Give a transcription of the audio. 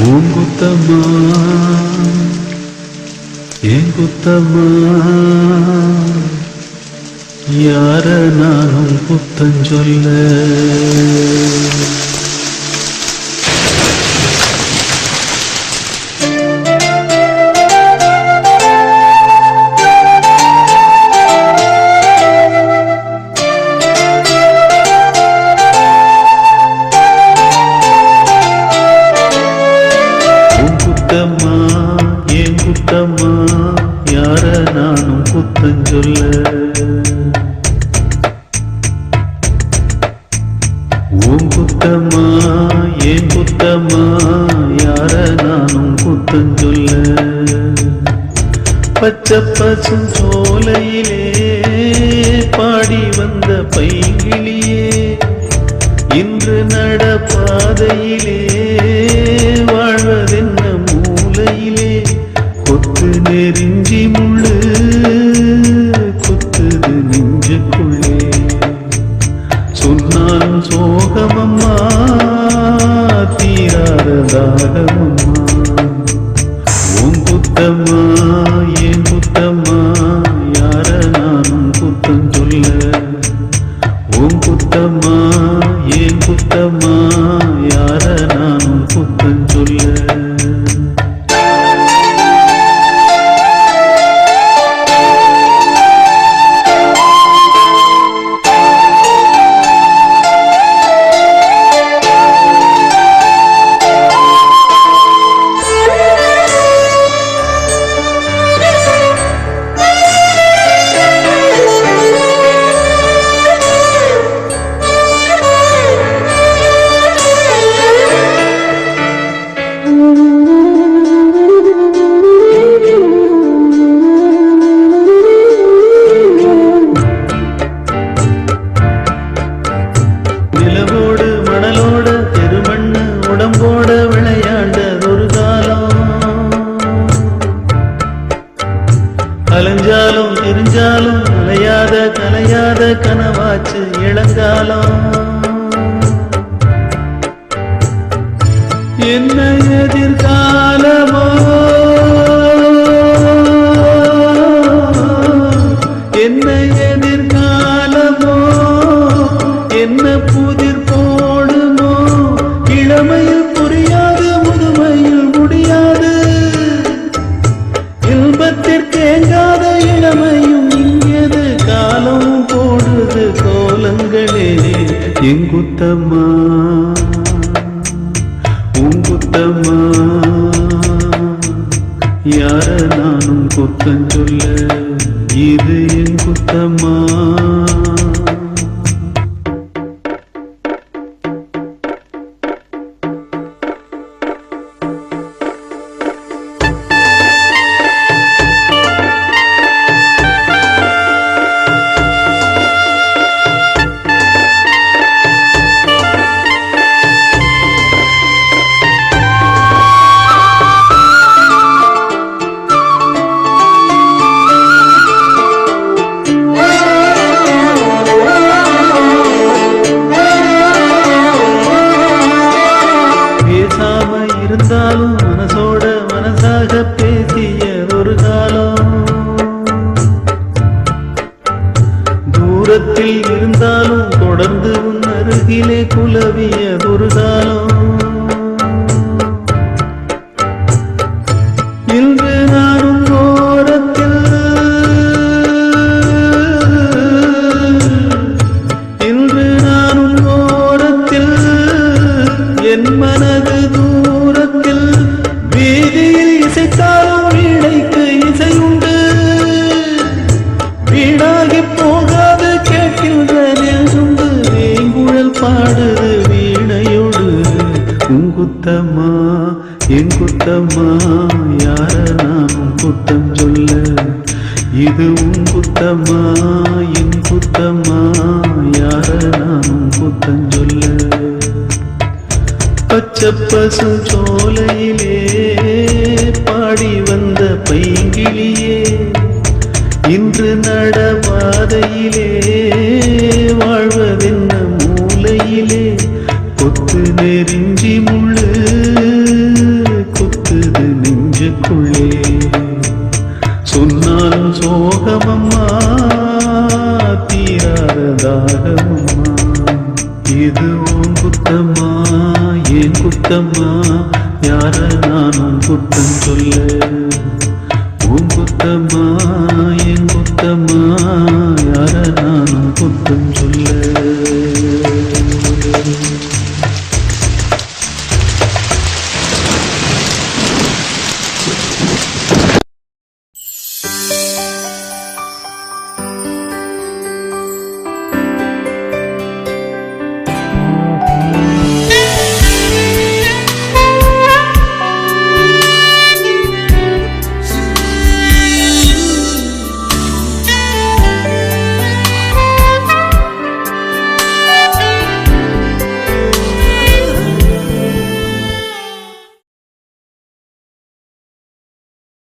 உன் குத்தம்மா குத்தம்மா யார நானும் குத்தஞ்சொல்ல? யார நானும் குத்தஞ்சொல்ல? உன் குத்தம்மா என் குத்தம்மா யார நானும் குத்தஞ்சொல்ல? பச்சை பசும் சோலையிலே பாடி வந்த பைங்கிளியே இன்று நடப்பாதையிலே வாழ்வதென்ன நெறிஞ்சி முள்ளு குத்துது நெஞ்சுக்குள்ளே. சொன்னாலும் சோகமம்மா தீராத தாகமம்மா அலைஞ்சாலும் அலையாத கலையாத கனவாச்சு இழந்தாலும் என்ன எதிர்காலமோ? என்ன எதிர்காலமோ? என்ன புதிர் போடுமோ? இளமையில் புரியாது முதுமையில் முடியாது. இன்பத்திற்கேங்காத இளமை எங்குத்தம்மா உங்குத்தம்மா யார நானும் குத்தம் சொல்ல? இது என் தூரத்தில் இருந்தாலும் தொடர்ந்து உன் அருகிலே குலவிய என் குத்தம்மா யார நானும் குத்தம் சொல்ல? இது உன் குத்தம்மா என் குத்தம்மா யார நானும் குத்தம் சொல்ல? பச்சப்பசு சோலையிலே பாடி வந்த பைங்கிளியே இன்று நடபாதையிலே குத்தம்மா யார நானும் குத்தம் சொல்ல?